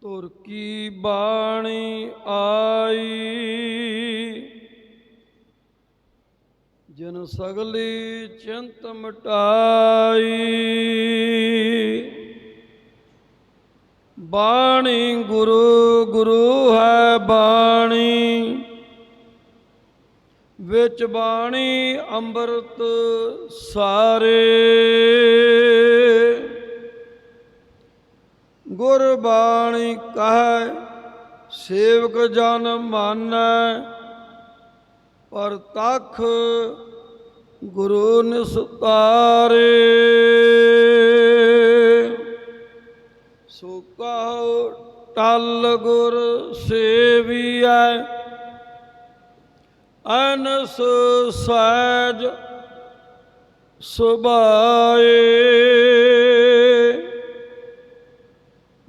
ਤੁਰ ਕੀ ਬਾਣੀ ਆਈ? ਜਨ ਸਗਲੀ ਚਿੰਤ ਮਟਾਈ। ਬਾਣੀ ਗੁਰੂ ਗੁਰੂ ਹੈ ਬਾਣੀ। ਵਿੱਚ ਬਾਣੀ ਅੰਮ੍ਰਿਤ ਸਾਰੇ। ਗੁਰਬਾਣੀ ਕਹੈ, ਸੇਵਕ ਜਨ ਮਾਨੈ, ਪਰ ਤਖ ਗੁਰੂ ਨਿਸਤਾਰੇ। ਸੋ ਕਹੋ, ਟਲ ਗੁਰ ਸੇਵੀਐ, ਅਨਸ ਸਹਿਜ ਸੁਭਾਏ।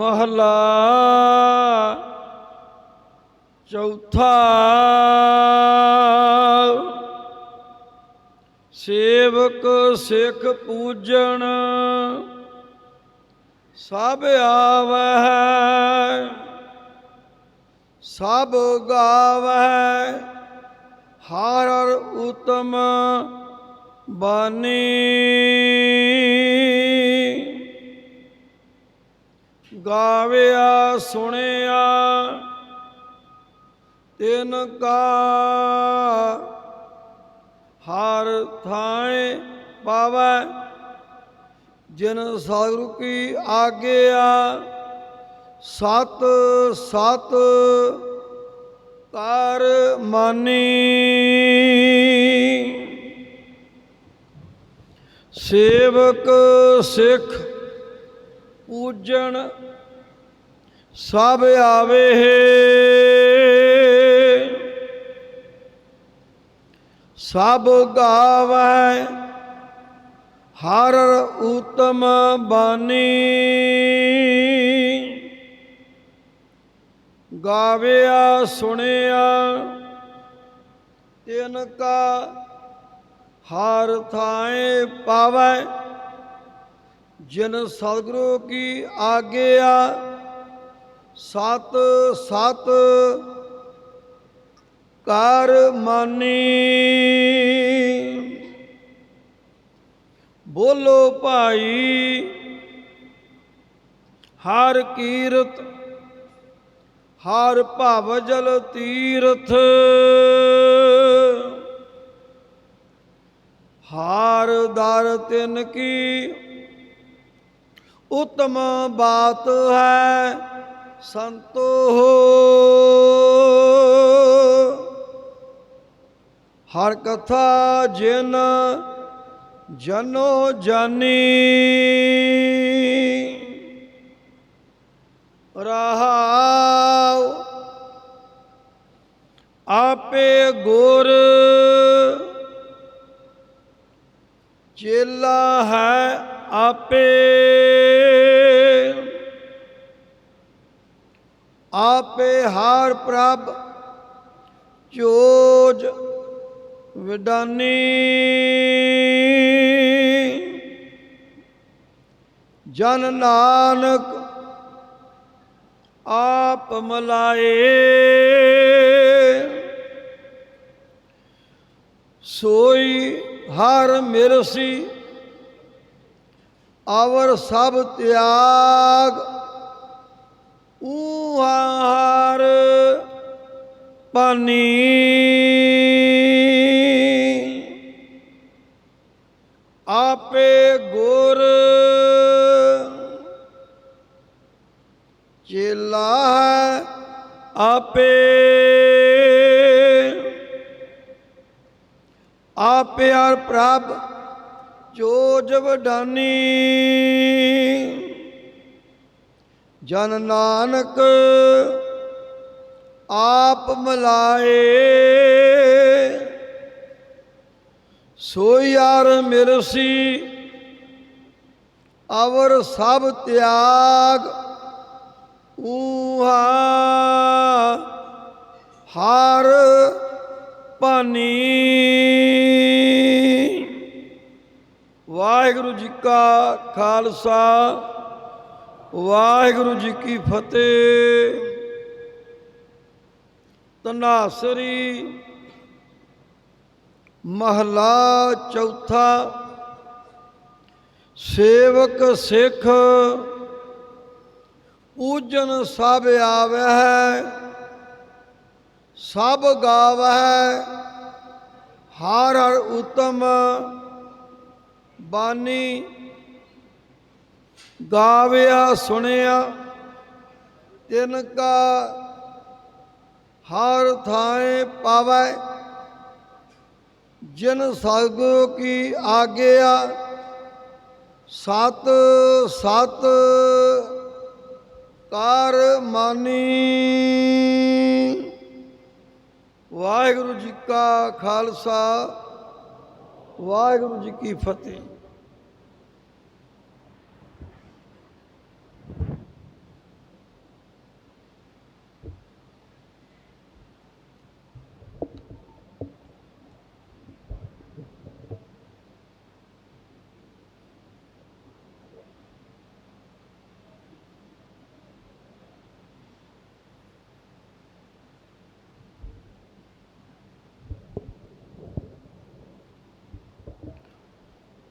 ਮਹਲਾ ਚੌਥਾ ਸੇਵਕ ਸਿੱਖ ਪੂਜਣ ਸਭ ਆਵਹਿ ਸਭ ਗਾਵਹਿ ਹਰ ਹਰ ਉਤਮ ਬਾਣੀ ਗਾਵਿਆ, ਸੁਣਿਆ, ਤਿਨ ਕਾ ਹਰ ਥਾਏ ਪਾਵੈ, ਜਿਨ ਸਤਿਗੁਰੂ ਕੀ ਆਗਿਆ, ਸਤ ਸਤ ਕਰ ਮਾਨੀ। ਸੇਵਕ ਸਿੱਖ ਪੂਜਣ ਸਭ ਆਵੇ। ਸਭ ਗਾਵੈ, ਹਰ ਉਤਮ ਬਾਣੀ। ਗਾਵਿਆ, ਸੁਣਿਆ, ਤਿਨ ਕਾ ਹਰ ਥਾਏ ਪਾਵੈ। ਜਿਨ ਸਤਿਗੁਰੂ ਕੀ ਆਗਿਆ ਸਤ ਸਤ ਕਰ ਮਾਨੀ। ਬੋਲੋ ਭਾਈ, ਹਰ ਕੀਰਤ, ਹਰ ਭਵ ਜਲ ਤੀਰਥ। ਹਾਰ ਦਰ ਤਿਨ ਕੀ, ਉਤਮ ਬਾਤ ਹੈ। ਸੰਤੋ ਹਰ ਕਥਾ ਜਿਨ ਜਨੋ ਜਾਨੀ ਰਹਾਉ ਆਪੇ ਗੁਰ ਚੇਲਾ ਹੈ ਆਪੇ ਆਪੇ ਹਾਰ ਪ੍ਰਭ ਚੋਜ ਵਿਡਾਨੀ ਜਨ ਨਾਨਕ ਆਪ ਮਲਾਏ, ਸੋਈ ਹਰ ਮਿਰਸੀ ਆਵਰ ਸਭ ਤਿਆਗ। ਊ ਉਹਾਰ ਪਾਨੀ ਆਪੇ ਗੁਰ ਚੇਲਾ ਆਪੇ। ਆਪੇ ਆਰ ਪ੍ਰਭ ਜੋ ਵਡਾਨੀ ਜਨ ਨਾਨਕ ਆਪ ਮਲਾਏ। ਸੋ ਯਾਰ ਮਿਰਸੀ, ਅਵਰ ਸਭ ਤਿਆਗ। ਊਹਾ ਹਾਰ ਪਾਨੀ ਵਾਹਿਗੁਰੂ ਜੀ ਕਾ ਖਾਲਸਾ। ਵਾਹਿਗੁਰੂ ਜੀ ਕੀ ਫਤਿਹ। ਤਨਾਸਰੀ ਮਹਲਾ ਚੌਥਾ, ਸੇਵਕ ਸਿੱਖ ਪੂਜਨ ਸਭ ਆਵੈ ਸਭ ਗਾਵੈ ਹਰ ਹਰ ਉਤਮ ਬਾਣੀ ਗਾਵਿਆ, ਸੁਣਿਆ ਤਿਨ ਕਾ ਹਰ ਥਾਏ ਪਾਵੈ, ਜਿਨ ਸਤਿਗੁਰੂ ਕੀ ਆਗਿਆ, ਸਤ ਸਤ ਕਰ ਮਾਨੀ। ਵਾਹਿਗੁਰੂ ਜੀ ਕਾ ਖਾਲਸਾ, ਵਾਹਿਗੁਰੂ ਜੀ ਕੀ ਫਤਿਹ।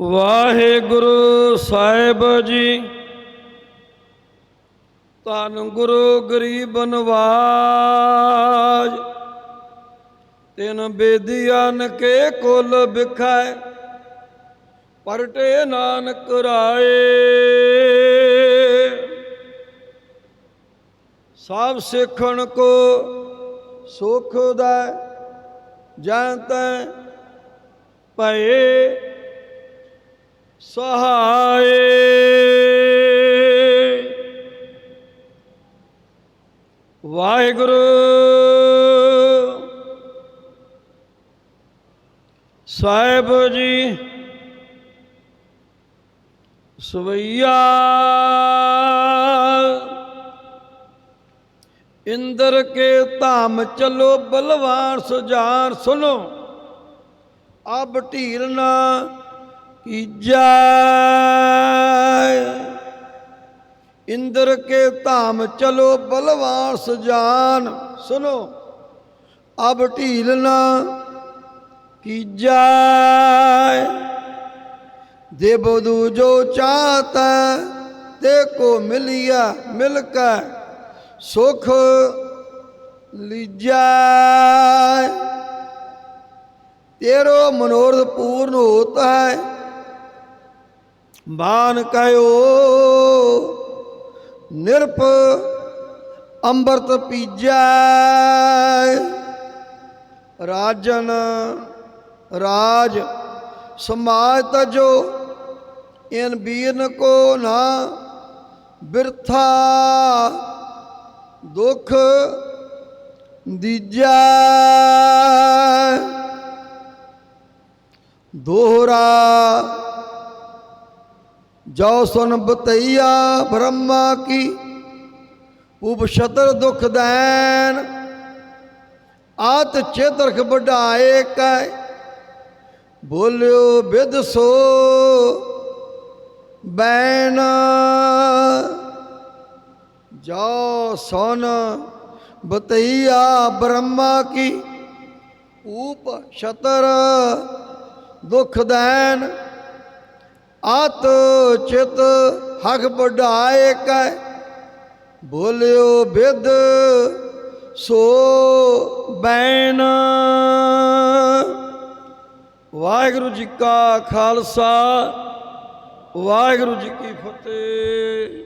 ਵਾਹਿਗੁਰੂ ਸਾਹਿਬ ਜੀ। ਧੰਨ ਗੁਰੂ ਗਰੀਬ ਨਵਾਜ। ਤਿਨ ਬੇਦੀਆਨ ਕੇ ਕੁਲ ਬਿਖੈ ਪਰਟੇ ਨਾਨਕ ਰਾਏ। ਸਭ ਸਿੱਖਣ ਕੋ ਸੁਖ ਦਾ ਜਾਂ ਤੈ ਭਏ। ਸਹਾਏ। ਵਾਹਿਗੁਰੂ। ਸਾਹਿਬ ਜੀ ਸਵਈਆ। ਇੰਦਰ ਕੇ ਧਾਮ ਚਲੋ ਬਲਵਾਨ ਸੁਜਾਨ ਸੁਨੋ ਅਬ ਢੀਲ ਨਾ ਕੀਜੈ ਇੰਦਰ ਕੇ ਧਾਮ ਚਲੋ ਬਲਵਾਨ ਸੁਜਾਨ। ਸੁਨੋ ਅਬ ਢੀਲ ਨਾ ਕੀਜੈ ਦੇ ਬਦੂ ਜੋ ਚਾਹਤਾ ਤੇ ਕੋ ਮਿਲਿਆ ਮਿਲ ਕੇ। ਸੁਖ ਲੀਜੈ ਤੇਰੋ ਮਨੋਰਥ ਪੂਰਨ ਹੋਤ ਹੈ। ਬਾਨ ਕਹਿਓ ਨਿਰਪ ਅੰਮ੍ਰਿਤ ਪੀਜੈ। ਰਾਜਨ ਰਾਜ ਸਮਾਜ ਤਜੋ, ਇਨ ਬੀਰਨ ਕੋ ਨਾ ਬਿਰਥਾ। ਦੁਖ ਦੀਜੈ। ਦੋਹਰਾ ਜੋ ਸੁਨ ਬਤਈਆ ਬ੍ਰਹਮਾ ਕੀ, ਉਪਸ਼ਤਰ ਦੁਖ ਦੈਨ, ਆਤ ਚੇਤਰਖ ਵਡਾਏ ਕੈ, ਬੋਲਿਓ ਬਿਦ ਸੋ ਬੈਨ। ਜੋ ਸੁਨ ਬਤਈਆ ਬ੍ਰਹਮਾ ਕੀ ਊਪ ਛਤਰ ਦੁਖ ਦੈਨ ਆਤ ਚਿਤ ਹਕ ਵਡਾਏ ਕੈ, ਬੋਲਿਓ ਬਿਦ ਸੋ ਬੈਨ ਵਾਹਿਗੁਰੂ ਜੀ ਕਾ ਖਾਲਸਾ, ਵਾਹਿਗੁਰੂ ਜੀ ਕੀ ਫਤਿਹ।